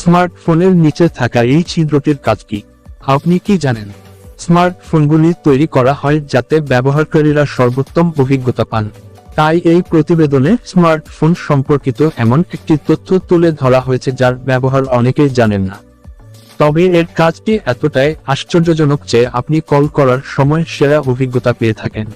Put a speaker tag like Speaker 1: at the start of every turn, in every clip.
Speaker 1: স্মার্টফোনের নিচে থাকা এই ছিদ্রটির কাজ কি? আপনি কি জানেন? স্মার্টফোনগুলি তৈরি করা হয় যাতে ব্যবহারকারীরা সর্বোত্তম অভিজ্ঞতা পান। তাই এই প্রতিবেদনে স্মার্টফোন সম্পর্কিত এমন একটি তথ্য তুলে ধরা হয়েছে যার ব্যবহার অনেকেই জানেন না। তবে এর কাজটি এতটাই আশ্চর্যজনক যে আপনি কল করার সময় সেরা অভিজ্ঞতা পেয়ে থাকেন।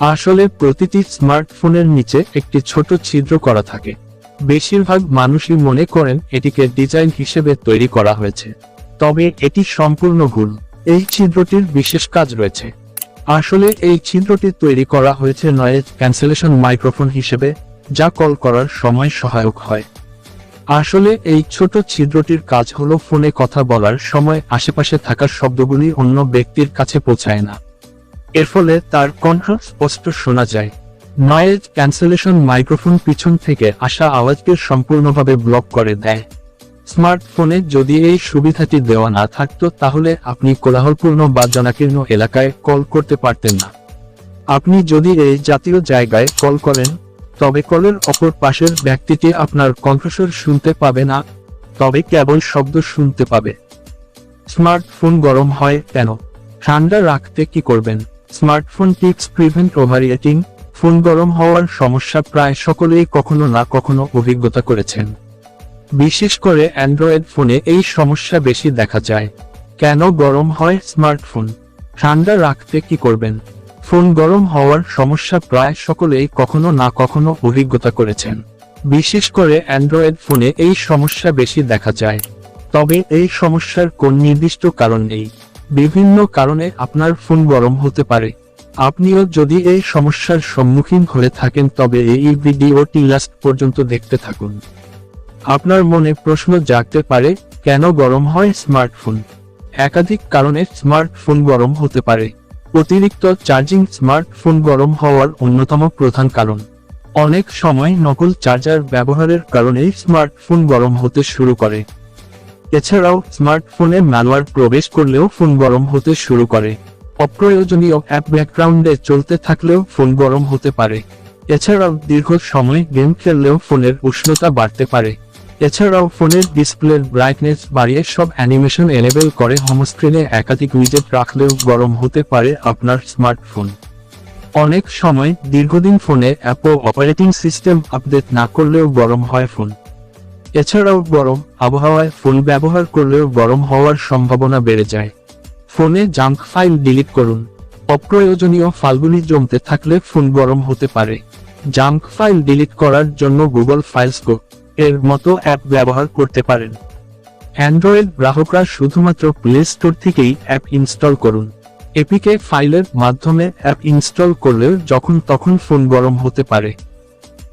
Speaker 1: আসলে প্রতিটি স্মার্টফোনের নিচে একটি ছোট ছিদ্র করা থাকে। বেশিরভাগ মানুষই মনে করেন এটিকে ডিজাইন হিসেবে তৈরি করা হয়েছে। তবে এটি সম্পূর্ণ ভুল। এই ছিদ্রটির বিশেষ কাজ রয়েছে। আসলে এই ছিদ্রটি তৈরি করা হয়েছে নয়েজ ক্যান্সেলেশন মাইক্রোফোন হিসেবে, যা কল করার সময় সহায়ক হয়। আসলে এই ছোট ছিদ্রটির কাজ হলো ফোনে কথা বলার সময় আশেপাশে থাকা শব্দগুলি অন্য ব্যক্তির কাছে পৌঁছায় না। এর ফলে তার কণ্ঠ স্পষ্ট শোনা যায়। নয়েজ ক্যান্সেলেশন মাইক্রোফোন পিছন থেকে আসা আওয়াজকে সম্পূর্ণভাবে ব্লক করে দেয়। স্মার্টফোনে যদি এই সুবিধাটি দেওয়া না থাকতো, তাহলে আপনি কোলাহলপূর্ণ বা জনাকীর্ণ এলাকায় কল করতে পারতেন না। আপনি যদি এই জাতীয় জায়গায় কল করেন, তবে কলের অপর পাশের ব্যক্তিটি আপনার কণ্ঠস্বর শুনতে পাবে না, তবে কেবল শব্দ শুনতে পাবে। স্মার্টফোন গরম হয় কেন? ঠান্ডা রাখতে কি করবেন? Smartphone tips prevent overheating phone গরম হওয়ার সমস্যা প্রায় সকলেই কখনো না কখনো অভিজ্ঞতা করেছেন। বিশেষ করে অ্যান্ড্রয়েড ফোনে এই সমস্যা বেশি দেখা যায়। কেন গরম হয় স্মার্টফোন? ঠান্ডা রাখতে কি করবেন? ফোন গরম হওয়ার সমস্যা প্রায় সকলেই কখনো না কখনো অভিজ্ঞতা করেছেন। বিশেষ করে অ্যান্ড্রয়েড ফোনে এই সমস্যা বেশি দেখা যায়। তবে এই সমস্যার কোন নির্দিষ্ট কারণ নেই। বিভিন্ন কারণে আপনার ফোন গরম হতে পারে। আপনিও যদি এই সমস্যার সম্মুখীন হয়ে থাকেন তবে এই ভিডিওটি লাস্ট পর্যন্ত দেখতে থাকুন। আপনার মনে প্রশ্ন জাগতে পারে, কেন গরম হয় স্মার্টফোন? একাধিক কারণে স্মার্টফোন গরম হতে পারে। অতিরিক্ত চার্জিং স্মার্টফোন গরম হওয়ার অন্যতম প্রধান কারণ। অনেক সময় নকল চার্জার ব্যবহারের কারণেই স্মার্টফোন গরম হতে শুরু করে। এছাড়াও স্মার্টফোনে ম্যালওয়্যার প্রবেশ করলেও ফোন গরম হতে শুরু করে। অপ্রয়োজনীয় অ্যাপ ব্যাকগ্রাউন্ডে চলতে থাকলেও ফোন গরম হতে পারে। এছাড়াও দীর্ঘ সময় গেম খেললেও ফোনের উষ্ণতা বাড়তে পারে। এছাড়াও ফোনের ডিসপ্লের ব্রাইটনেস বাড়িয়ে সব অ্যানিমেশন এনেবেল করে হোমস্ক্রিনে একাধিক উইজেট রাখলেও গরম হতে পারে আপনার স্মার্টফোন অনেক সময় দীর্ঘদিন ফোনে অ্যাপো অপারেটিং সিস্টেম আপডেট না করলেও গরম হয় ফোন এছাড়াও গরম আবহাওয়ায় ফোন ব্যবহার করলেও গরম হওয়ার সম্ভাবনা বেড়ে যায়। ফোনে জাঙ্ক ফাইল ডিলিট করুন। অপ্রয়োজনীয় ফাইলগুলি জমতে থাকলে ফোন গরম হতে পারে। জাঙ্ক ফাইল ডিলিট করার জন্য গুগল ফাইলস গো এর মতো অ্যাপ ব্যবহার করতে পারেন। অ্যান্ড্রয়েড গ্রাহকরা শুধুমাত্র প্লে স্টোর থেকেই অ্যাপ ইনস্টল করুন। এপিকে ফাইলের মাধ্যমে অ্যাপ ইনস্টল করলেও যখন তখন ফোন গরম হতে পারে।